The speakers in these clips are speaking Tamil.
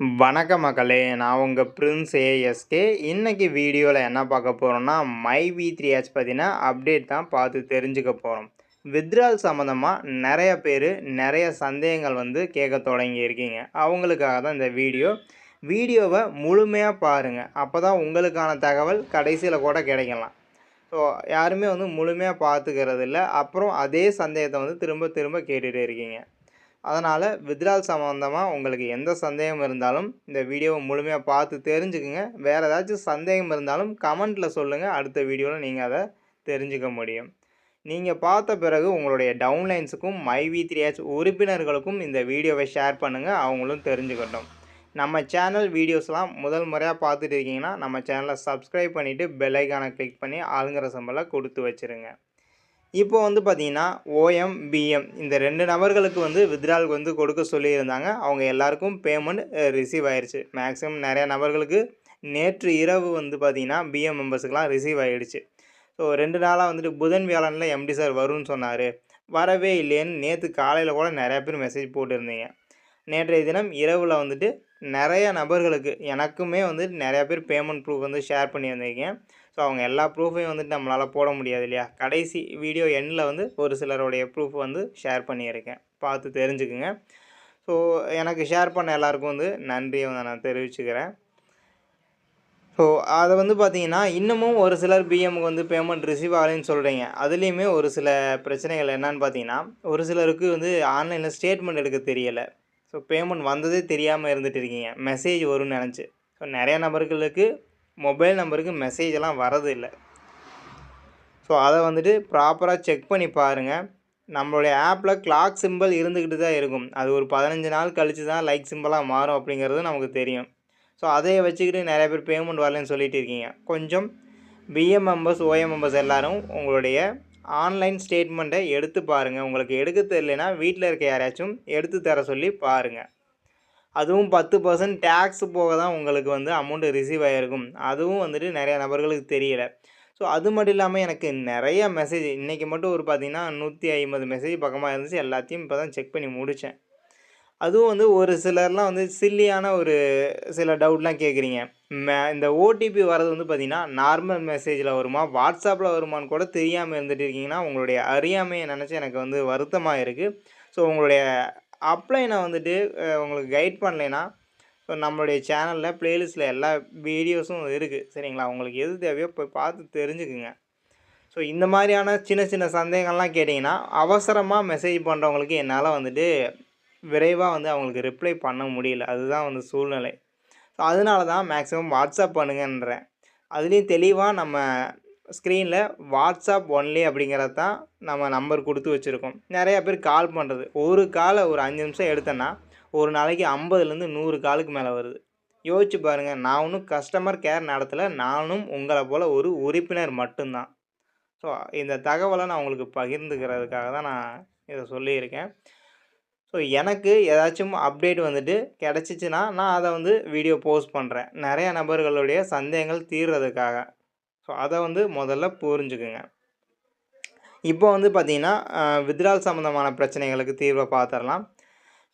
வணக்க மக்களே நான் உங்கள் பிரின்ஸ் ஏஎஸ்கே இன்றைக்கி வீடியோவில் என்ன பார்க்க போகிறோன்னா மை வி த்ரீ ஹெச் பார்த்தீங்கன்னா அப்டேட் தான் பார்த்து தெரிஞ்சுக்க போகிறோம் வித்ரால் சம்மந்தமாக நிறைய பேர் நிறைய சந்தேகங்கள் வந்து கேட்க தொடங்கியிருக்கீங்க அவங்களுக்காக தான் இந்த வீடியோ. வீடியோவை முழுமையாக பாருங்கள் அப்போ தான் உங்களுக்கான தகவல் கடைசியில் கூட கிடைக்கலாம். ஸோ யாருமே வந்து முழுமையாக பார்த்துக்கிறது இல்லை அப்புறம் அதே சந்தேகத்தை வந்து திரும்ப திரும்ப கேட்டுகிட்டே இருக்கீங்க. அதனால் வித்ரால் சம்மந்தமாக உங்களுக்கு எந்த சந்தேகம் இருந்தாலும் இந்த வீடியோவை முழுமையாக பார்த்து தெரிஞ்சுக்குங்க. வேறு ஏதாச்சும் சந்தேகம் இருந்தாலும் கமெண்ட்டில் சொல்லுங்கள் அடுத்த வீடியோவில் நீங்கள் அதை தெரிஞ்சுக்க முடியும். நீங்கள் பார்த்த பிறகு உங்களுடைய டவுன்லைன்ஸுக்கும் மை வி த்ரீ ஹெச் உறுப்பினர்களுக்கும் இந்த வீடியோவை ஷேர் பண்ணுங்கள் அவங்களும் தெரிஞ்சுக்கட்டும். நம்ம சேனல் வீடியோஸ்லாம் முதல் முறையாக பார்த்துட்டு இருக்கீங்கன்னா நம்ம சேனலை சப்ஸ்கிரைப் பண்ணிவிட்டு பெல்லைக்கானை கிளிக் பண்ணி ஆளுங்கிற சம்பளம் கொடுத்து வச்சுருங்க. இப்போ வந்து பார்த்தீங்கன்னா ஓஎம் பிஎம் இந்த ரெண்டு நபர்களுக்கு வந்து வித்ராலுக்கு வந்து கொடுக்க சொல்லியிருந்தாங்க. அவங்க எல்லாருக்கும் பேமெண்ட் ரிசீவ் ஆயிடுச்சு மேக்ஸிமம் நிறையா நபர்களுக்கு நேற்று இரவு வந்து பார்த்திங்கன்னா பிஎம் மெம்பர்ஸுக்கெலாம் ரிசீவ் ஆகிடுச்சு ஸோ ரெண்டு நாளாக வந்துட்டு புதன் வியாழனில் எம்டி சார் வரும்னு சொன்னார். வரவே இல்லைன்னு நேற்று காலையில் கூட நிறையா பேர் மெசேஜ் போட்டிருந்தீங்க. நேற்றைய தினம் இரவில் வந்துட்டு நிறைய நபர்களுக்கு எனக்குமே வந்து நிறையா பேர் பேமெண்ட் ப்ரூஃப் வந்து ஷேர் பண்ணியிருந்தீங்க. ஸோ அவங்க எல்லா ப்ரூஃபையும் வந்துட்டு நம்மளால் போட முடியாது இல்லையா? கடைசி வீடியோ எண்ணில் வந்து ஒரு சிலருடைய ப்ரூஃப் வந்து ஷேர் பண்ணியிருக்கேன். பார்த்து தெரிஞ்சுக்குங்க. ஸோ எனக்கு ஷேர் பண்ண எல்லாருக்கும் வந்து நன்றியை வந்து நான் தெரிவிச்சுக்கிறேன். ஸோ அதை வந்து பார்த்தீங்கன்னா இன்னமும் ஒரு சிலர் பிஎம்க்கு வந்து பேமெண்ட் ரிசீவ் ஆகலைன்னு சொல்கிறீங்க அதுலேயுமே ஒரு சில பிரச்சனைகள் என்னன்னு பார்த்தீங்கன்னா ஒரு சிலருக்கு வந்து ஆன்லைனில் ஸ்டேட்மெண்ட் எடுக்க தெரியலை. ஸோ பேமெண்ட் வந்ததே தெரியாமல் இருந்துட்டு இருக்கீங்க. மெசேஜ் வரும்னு நினச்சி. ஸோ நிறையா நபர்களுக்கு மொபைல் நம்பருக்கு மெசேஜ் எல்லாம் வரது இல்லை ஸோ அதை வந்துட்டு ப்ராப்பராக செக் பண்ணி பாருங்கள் நம்மளுடைய ஆப்பில் கிளாக் சிம்பிள் இருந்துக்கிட்டு தான் இருக்கும். அது ஒரு பதினஞ்சு நாள் கழித்து தான் லைக் சிம்பிளாக மாறும் அப்படிங்கிறது நமக்கு தெரியும். ஸோ அதை வச்சுக்கிட்டு நிறைய பேர் பேமெண்ட் வரலன்னு சொல்லிட்டு இருக்கீங்க. கொஞ்சம் பிஎம் மெம்பர்ஸ் ஓஎம் மெம்பர்ஸ் எல்லோரும் உங்களுடைய ஆன்லைன் ஸ்டேட்மெண்ட்டை எடுத்து பாருங்கள் உங்களுக்கு எடுக்க தெரியலனா வீட்டில் இருக்க யாராச்சும் எடுத்து தர சொல்லி பாருங்கள் அதுவும் பத்து பர்சன்ட் டேக்ஸ் போக தான் உங்களுக்கு வந்து அமௌண்ட்டு ரிசீவ் ஆகிருக்கும் அதுவும் வந்துட்டு நிறையா நபர்களுக்கு தெரியலை. ஸோ அது மட்டும் இல்லாமல் எனக்கு நிறைய மெசேஜ் இன்றைக்கி மட்டும் ஒரு பார்த்திங்கன்னா நூற்றி ஐம்பது மெசேஜ் பக்கமாக இருந்துச்சு. எல்லாத்தையும் இப்போ தான் செக் பண்ணி முடித்தேன் அதுவும் வந்து ஒரு சிலர்லாம் வந்து சில்லியான ஒரு சில டவுட்லாம் கேட்குறீங்க மே இந்த ஓடிபி வர்றது வந்து பார்த்திங்கன்னா நார்மல் மெசேஜில் வருமா? வாட்ஸ்அப்பில் வருமானு கூட தெரியாமல் இருந்துட்டு இருக்கீங்கன்னா உங்களுடைய அறியாமையை நினச்சி எனக்கு வந்து வருத்தமாக இருக்குது ஸோ உங்களுடைய அப்ளைனை வந்துட்டு உங்களுக்கு கைட் பண்ணலைன்னா ஸோ நம்மளுடைய சேனலில் ப்ளேலிஸ்ட்டில் எல்லா வீடியோஸும் இருக்குது சரிங்களா? உங்களுக்கு எது தேவையோ போய் பார்த்து தெரிஞ்சுக்குங்க. ஸோ இந்த மாதிரியான சின்ன சின்ன சந்தேகங்கள்லாம் கேட்டிங்கன்னா அவசரமாக மெசேஜ் பண்ணுறவங்களுக்கு என்னால் வந்துட்டு விரைவாக வந்து அவங்களுக்கு ரிப்ளை பண்ண முடியல. அதுதான் வந்து சூழ்நிலை. ஸோ அதனால தான் மேக்ஸிமம் வாட்ஸ்அப் பண்ணுங்கன்றேன். அதுலேயும் தெளிவாக நம்ம ஸ்க்ரீனில் வாட்ஸ்அப் ஒன்லி அப்படிங்கிறது தான் நம்ம நம்பர் கொடுத்து வச்சுருக்கோம். நிறையா பேர் கால் பண்ணுறது ஒரு காலை ஒரு அஞ்சு நிமிஷம் எடுத்தேன்னா ஒரு நாளைக்கு ஐம்பதுலேருந்து நூறு காலுக்கு மேலே வருது. யோசிச்சு பாருங்கள் நான் ஒன்றும் கஸ்டமர் கேர் நடத்தலை நானும் உங்களை போல் ஒரு உறுப்பினர் மட்டும்தான். ஸோ இந்த தகவலை நான் உங்களுக்கு பகிர்ந்துக்கிறதுக்காக தான் நான் இதை சொல்லியிருக்கேன். ஸோ எனக்கு ஏதாச்சும் அப்டேட் வந்துட்டு கிடச்சிச்சின்னா நான் அதை வந்து வீடியோ போஸ்ட் பண்ணுறேன் நிறைய நபர்களுடைய சந்தேகங்கள் தீர்றதுக்காக. ஸோ அதை வந்து முதல்ல புரிஞ்சுக்குங்க. இப்போ வந்து பார்த்திங்கன்னா வித்ரால் சம்மந்தமான பிரச்சனைகளுக்கு தீர்வை பார்த்துடலாம்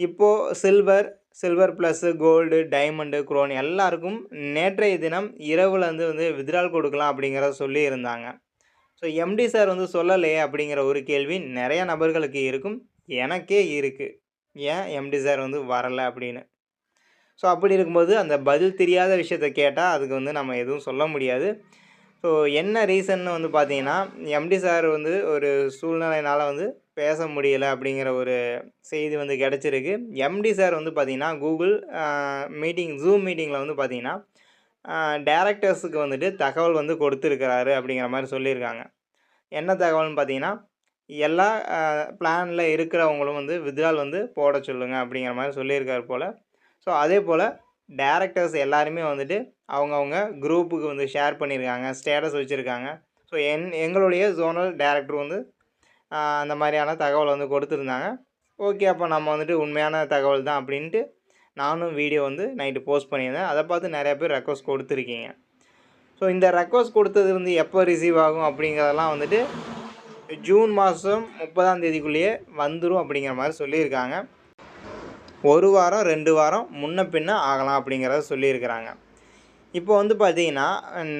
இப்போது silver silver plus gold diamond crown எல்லாருக்கும் நேற்றைய தினம் இரவுலேருந்து வந்து வந்து வித்ரால் கொடுக்கலாம் அப்படிங்கிறத சொல்லியிருந்தாங்க ஸோ எம்டி சார் வந்து சொல்லலையே அப்படிங்கிற ஒரு கேள்வி நிறைய நபர்களுக்கு இருக்கும். எனக்கே இருக்குது ஏன் எம்டி சார் வந்து வரலை அப்படின்னு? ஸோ அப்படி இருக்கும்போது அந்த பதில் தெரியாத விஷயத்த கேட்டால் அதுக்கு வந்து நம்ம எதுவும் சொல்ல முடியாது. ஸோ என்ன ரீசன்னு வந்து பார்த்தீங்கன்னா எம்டி சார் வந்து ஒரு சூழ்நிலையினால் வந்து பேச முடியலை அப்படிங்கிற ஒரு செய்தி வந்து கிடச்சிருக்கு. எம்டி சார் வந்து பார்த்திங்கன்னா கூகுள் மீட்டிங் ஜூம் மீட்டிங்கில் வந்து பார்த்திங்கன்னா டேரக்டர்ஸுக்கு வந்துட்டு தகவல் வந்து கொடுத்துருக்கிறாரு அப்படிங்கிற மாதிரி சொல்லியிருக்காங்க. என்ன தகவல்னு பார்த்தீங்கன்னா எல்லா பிளானில் இருக்கிறவங்களும் வந்து வித்ரால் வந்து போட சொல்லுங்கள் அப்படிங்கிற மாதிரி சொல்லியிருக்காரு போல். ஸோ அதே போல் டேரக்டர்ஸ் எல்லாருமே வந்துட்டு அவங்கவுங்க குரூப்புக்கு வந்து ஷேர் பண்ணியிருக்காங்க ஸ்டேட்டஸ் வச்சுருக்காங்க. ஸோ என் எங்களுடைய ஜோனல் டேரக்டர் வந்து அந்த மாதிரியான தகவல் வந்து கொடுத்துருந்தாங்க. ஓகே அப்போ நம்ம வந்துட்டு உண்மையான தகவல் தான் அப்படின்ட்டு நானும் வீடியோ வந்து நைட்டு போஸ்ட் பண்ணியிருந்தேன். அதை பார்த்து நிறையா பேர் ரெக்வஸ்ட் கொடுத்துருக்கீங்க. ஸோ இந்த ரெக்வஸ்ட் கொடுத்தது வந்து எப்போ ரிசீவ் ஆகும் அப்படிங்கிறதெல்லாம் வந்துட்டு ஜூன் மாதம் முப்பதாம் தேதிக்குள்ளேயே வந்துடும் அப்படிங்கிற மாதிரி சொல்லியிருக்காங்க. ஒரு வாரம் ரெண்டு வாரம் முன்ன பின்ன ஆகலாம் அப்படிங்கிறத சொல்லியிருக்கிறாங்க. இப்போ வந்து பார்த்தீங்கன்னா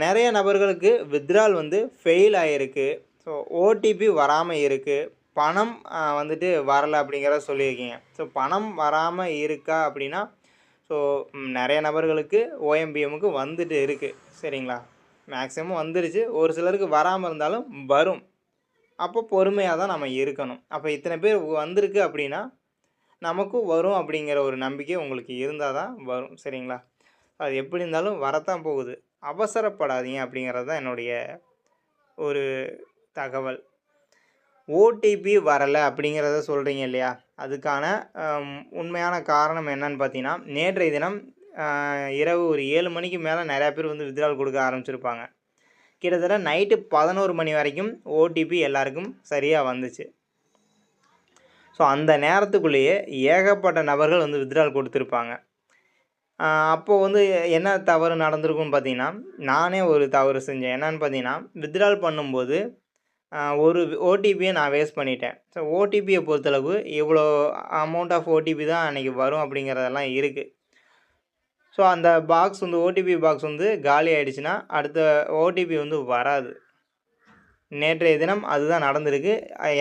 நிறைய நபர்களுக்கு வித்ட்ரால் வந்து ஃபெயில் ஆகிருக்கு ஸோ ஓடிபி வராமல் இருக்குது பணம் வந்துட்டு வரலை அப்படிங்கிறத சொல்லியிருக்கீங்க. ஸோ பணம் வராமல் இருக்கா அப்படின்னா ஸோ நிறைய நபர்களுக்கு ஓஎம்பிஎம்முக்கு வந்துட்டு இருக்குது சரிங்களா? மேக்ஸிமம் வந்துருச்சு. ஒரு சிலருக்கு வராமல் இருந்தாலும் வரும். அப்போ பொறுமையாக தான் நம்ம இருக்கணும். அப்போ இத்தனை பேர் வந்திருக்கு அப்படின்னா நமக்கும் வரும் அப்படிங்கிற ஒரு நம்பிக்கை உங்களுக்கு இருந்தால் தான் வரும். சரிங்களா? அது எப்படி இருந்தாலும் வரத்தான் போகுது. அவசரப்படாதீங்க அப்படிங்கிறது தான் என்னுடைய ஒரு தகவல். ஓடிபி வரலை அப்படிங்கிறத சொல்கிறீங்க இல்லையா? அதுக்கான உண்மையான காரணம் என்னன்னு பார்த்தீங்கன்னா நேற்றைய தினம் இரவு ஒரு ஏழு மணிக்கு மேலே நிறையா பேர் வந்து வித்ரால் கொடுக்க ஆரம்பிச்சிருப்பாங்க. கிட்டத்தட்ட நைட்டு பதினோரு மணி வரைக்கும் ஓடிபி எல்லாருக்கும் சரியாக வந்துச்சு. ஸோ அந்த நேரத்துக்குள்ளேயே ஏகப்பட்ட நபர்கள் வந்து வித்ரால் கொடுத்துருப்பாங்க. அப்போது வந்து என்ன தவறு நடந்திருக்குன்னு பார்த்தீங்கன்னா நானே ஒரு தவறு செஞ்சேன். என்னன்னு பார்த்தீங்கன்னா வித்ட்ரால் பண்ணும்போது ஒரு ஓடிபியை நான் வேஸ்ட் பண்ணிட்டேன். ஸோ ஓடிபியை பொறுத்தளவு இவ்வளோ அமௌண்ட் ஆஃப் ஓடிபி தான் அன்றைக்கி வரும் அப்படிங்கிறதெல்லாம் இருக்குது ஸோ அந்த பாக்ஸ் வந்து ஓடிபி பாக்ஸ் வந்து காலி ஆகிடுச்சுன்னா அடுத்த ஓடிபி வந்து வராது. நேற்றைய தினம் அதுதான் நடந்திருக்கு.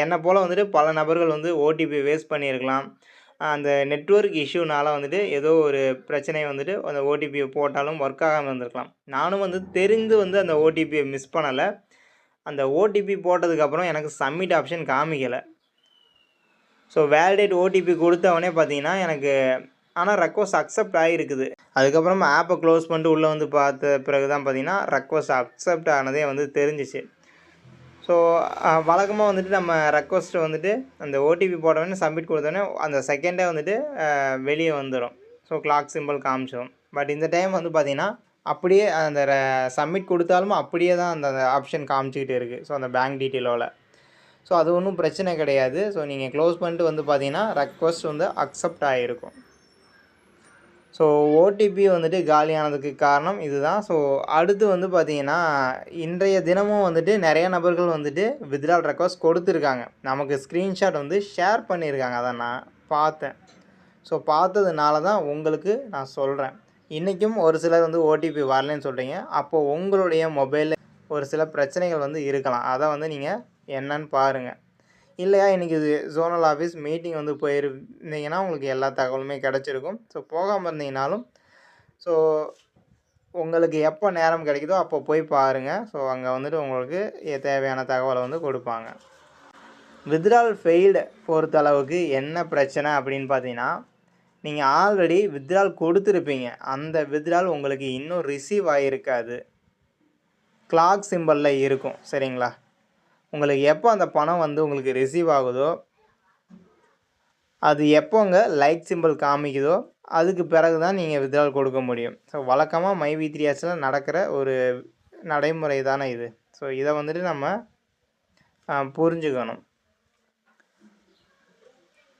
என்னை போல் வந்துட்டு பல நபர்கள் வந்து ஓடிபி வேஸ்ட் பண்ணியிருக்கலாம். அந்த நெட்ஒர்க் இஷ்யூனால் வந்துட்டு ஏதோ ஒரு பிரச்சனை வந்துட்டு அந்த ஓடிபியை போட்டாலும் ஒர்க் ஆகாமல் இருந்திருக்கலாம். நானும் வந்து தெரிந்து வந்து அந்த ஓடிபியை மிஸ் பண்ணலை. அந்த ஓடிபி போட்டதுக்கப்புறம் எனக்கு சப்மிட் ஆப்ஷன் காமிக்கலை. ஸோ வேலிடேட் ஓடிபி கொடுத்தவொடனே பார்த்தீங்கன்னா எனக்கு ஆனால் ரெக்வஸ்ட் அக்செப்ட் ஆகிருக்குது அதுக்கப்புறம் ஆப்பை க்ளோஸ் பண்ணிட்டு உள்ளே வந்து பார்த்த பிறகு தான் பார்த்தீங்கன்னா ரெக்வஸ்ட் அக்செப்ட் ஆனதே வந்து தெரிஞ்சிச்சு. ஸோ வழக்கமாக வந்துட்டு நம்ம ரெக்வஸ்ட்டை வந்துட்டு அந்த ஓடிபி போட்டவொடனே சப்மிட் கொடுத்தோடனே அந்த செகண்டே வந்துட்டு வெளியே வந்துடும் ஸோ கிளாக் சிம்பிள் காமிச்சிடும் பட் இந்த டைம் வந்து பார்த்திங்கன்னா அப்படியே அந்த சப்மிட் கொடுத்தாலும் அப்படியே தான் அந்த ஆப்ஷன் காமிச்சிக்கிட்டு இருக்குது ஸோ அந்த பேங்க் டீட்டெயிலோவில் ஸோ அது ஒன்றும் பிரச்சனை கிடையாது. ஸோ நீங்கள் க்ளோஸ் பண்ணிட்டு வந்து பார்த்தீங்கன்னா ரெக்வஸ்ட் வந்து அக்செப்ட் ஆகிருக்கும் ஸோ ஓடிபி வந்துட்டு காலியானதுக்கு காரணம் இதுதான். ஸோ அடுத்து வந்து பார்த்திங்கன்னா இன்றைய தினமும் வந்துட்டு நிறைய நபர்கள் வந்துட்டு வித்ட்ரால் ரெக்வஸ்ட் கொடுத்துருக்காங்க. நமக்கு ஸ்க்ரீன்ஷாட் வந்து ஷேர் பண்ணியிருக்காங்க அதை நான் பார்த்தேன். ஸோ பார்த்ததுனால தான் உங்களுக்கு நான் சொல்கிறேன் இன்றைக்கும் ஒரு சிலர் வந்து ஓடிபி வரலன்னு சொல்கிறீங்க அப்போது உங்களுடைய மொபைலில் ஒரு சில பிரச்சனைகள் வந்து இருக்கலாம். அதை வந்து நீங்கள் என்னன்னு பாருங்கள் இல்லையா இன்றைக்கி இது ஜோனல் ஆஃபீஸ் மீட்டிங் வந்து போயிருந்தீங்கன்னா உங்களுக்கு எல்லா தகவலுமே கிடச்சிருக்கும். ஸோ போகாமல் இருந்தீங்கனாலும் ஸோ உங்களுக்கு எப்போ நேரம் கிடைக்குதோ அப்போ போய் பாருங்கள் ஸோ அங்கே வந்துட்டு உங்களுக்கு தேவையான தகவலை வந்து கொடுப்பாங்க. வித்ரால் ஃபெயில்டு பொறுத்தளவுக்கு என்ன பிரச்சனை அப்படின்னு பார்த்தீங்கன்னா நீங்கள் ஆல்ரெடி வித்ரால் கொடுத்துருப்பீங்க. அந்த வித்ரால் உங்களுக்கு இன்னும் ரிசீவ் ஆகியிருக்காது கிளாக் சிம்பிளில் இருக்கும். சரிங்களா? உங்களுக்கு எப்போ அந்த பணம் வந்து உங்களுக்கு ரிசீவ் ஆகுதோ அது எப்போங்க லைக் சிம்பிள் காமிக்குதோ அதுக்கு பிறகு தான் நீங்கள் வித்ட்ரால் கொடுக்க முடியும். ஸோ வழக்கமாக மை வி த்ரீ ஆர்ஸில் நடக்கிற ஒரு நடைமுறை தானே இது. ஸோ இதை வந்துட்டு நம்ம புரிஞ்சுக்கணும்.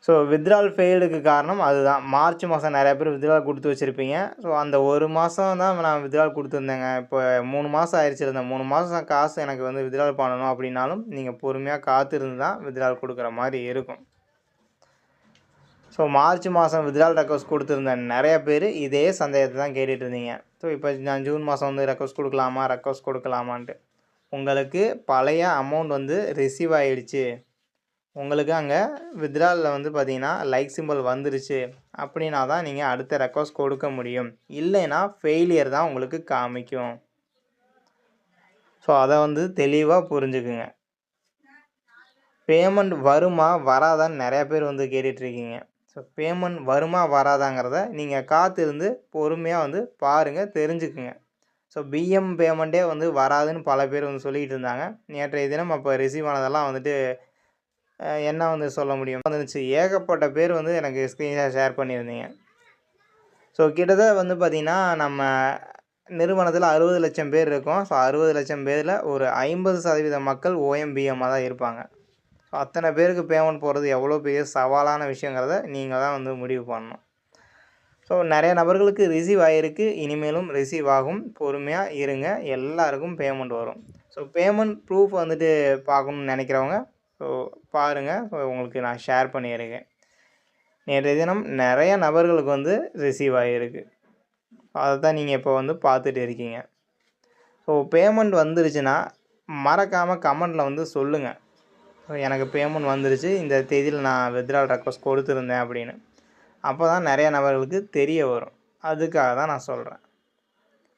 ஸோ வித்ட்ரால் ஃபெயிலுக்கு காரணம் அதுதான். மார்ச் மாதம் நிறையா பேர் வித்ட்ரால் கொடுத்து வச்சுருப்பீங்க. ஸோ அந்த ஒரு மாதம் தான் நான் வித்ட்ரால் கொடுத்துருந்தேங்க. இப்போ மூணு மாதம் ஆயிடுச்சு இருந்தேன் மூணு மாதம் காசு எனக்கு வந்து வித்ட்ரால் பண்ணணும் அப்படின்னாலும் நீங்கள் பொறுமையாக காத்திருந்து தான் வித்ட்ரால் கொடுக்குற மாதிரி இருக்கும். ஸோ மார்ச் மாதம் வித்ட்ரால் ரெக்வஸ்ட் கொடுத்துருந்த நிறைய பேர் இதே சந்தேகத்தை தான் கேட்டுட்டு இருந்தீங்க. ஸோ இப்போ நான் ஜூன் மாதம் வந்து ரெக்வஸ்ட் கொடுக்கலாமா? ரெக்வஸ்ட் கொடுக்கலாமான்ட்டு. உங்களுக்கு பழைய அமௌண்ட் வந்து ரிசீவ் ஆகிடுச்சு உங்களுக்கு அங்கே வித்ராலில் வந்து பார்த்தீங்கன்னா லைக் சிம்பிள் வந்துருச்சு. அப்படின்னா தான் நீங்கள் அடுத்த ரெக்வஸ்ட் கொடுக்க முடியும். இல்லைன்னா ஃபெயிலியர் தான் உங்களுக்கு காமிக்கும். ஸோ அதை வந்து தெளிவாக புரிஞ்சுக்குங்க. பேமெண்ட் வருமா வராதான்னு நிறையா பேர் வந்து கேட்டுட்ருக்கீங்க. ஸோ பேமெண்ட் வருமா வராதாங்கிறத நீங்கள் காத்திருந்து பொறுமையாக வந்து பாருங்கள் தெரிஞ்சுக்குங்க. ஸோ பிஎம் பேமெண்ட்டே வந்து வராதுன்னு பல பேர் வந்து சொல்லிக்கிட்டு இருந்தாங்க. நேற்றைய தினம் அப்போ ரிசீவ் ஆனதெல்லாம் வந்துட்டு என்ன வந்து சொல்ல முடியும்? வந்துச்சு ஏகப்பட்ட பேர் வந்து எனக்கு ஸ்க்ரீன்ஷாட் ஷேர் பண்ணியிருந்தீங்க. ஸோ கிட்டத்தட்ட வந்து பார்த்திங்கன்னா நம்ம நிறுவனத்தில் அறுபது லட்சம் பேர் இருக்கோம். ஸோ அறுபது லட்சம் பேரில் ஒரு ஐம்பது சதவீத மக்கள் ஓஎம்பிஎம்மாக தான் இருப்பாங்க. ஸோ அத்தனை பேருக்கு பேமெண்ட் போகிறது எவ்வளோ பெரிய சவாலான விஷயங்கிறத நீங்கள் தான் வந்து முடிவு பண்ணணும். ஸோ நிறைய நபர்களுக்கு ரிசீவ் ஆகிருக்கு இனிமேலும் ரிசீவ் ஆகும். பொறுமையாக இருங்க. எல்லாருக்கும் பேமெண்ட் வரும். ஸோ பேமெண்ட் ப்ரூஃப் வந்துட்டு பார்க்கணுன்னு நினைக்கிறவங்க ஸோ பாருங்கள் ஸோ உங்களுக்கு நான் ஷேர் பண்ணியிருக்கேன். நேற்றைய தினம் நிறைய நபர்களுக்கு வந்து ரிசீவ் ஆகிருக்கு அதை தான் நீங்கள் இப்போ வந்து பார்த்துட்டு இருக்கீங்க. ஸோ பேமெண்ட் வந்துருச்சுன்னா மறக்காமல் கமெண்டில் வந்து சொல்லுங்கள் எனக்கு பேமெண்ட் வந்துருச்சு. இந்த தேதியில் நான் வித்ரால் ரெக்வஸ்ட் கொடுத்துருந்தேன் அப்படின்னு. அப்போ தான் நிறைய நபர்களுக்கு தெரிய வரும். அதுக்காக தான் நான் சொல்கிறேன்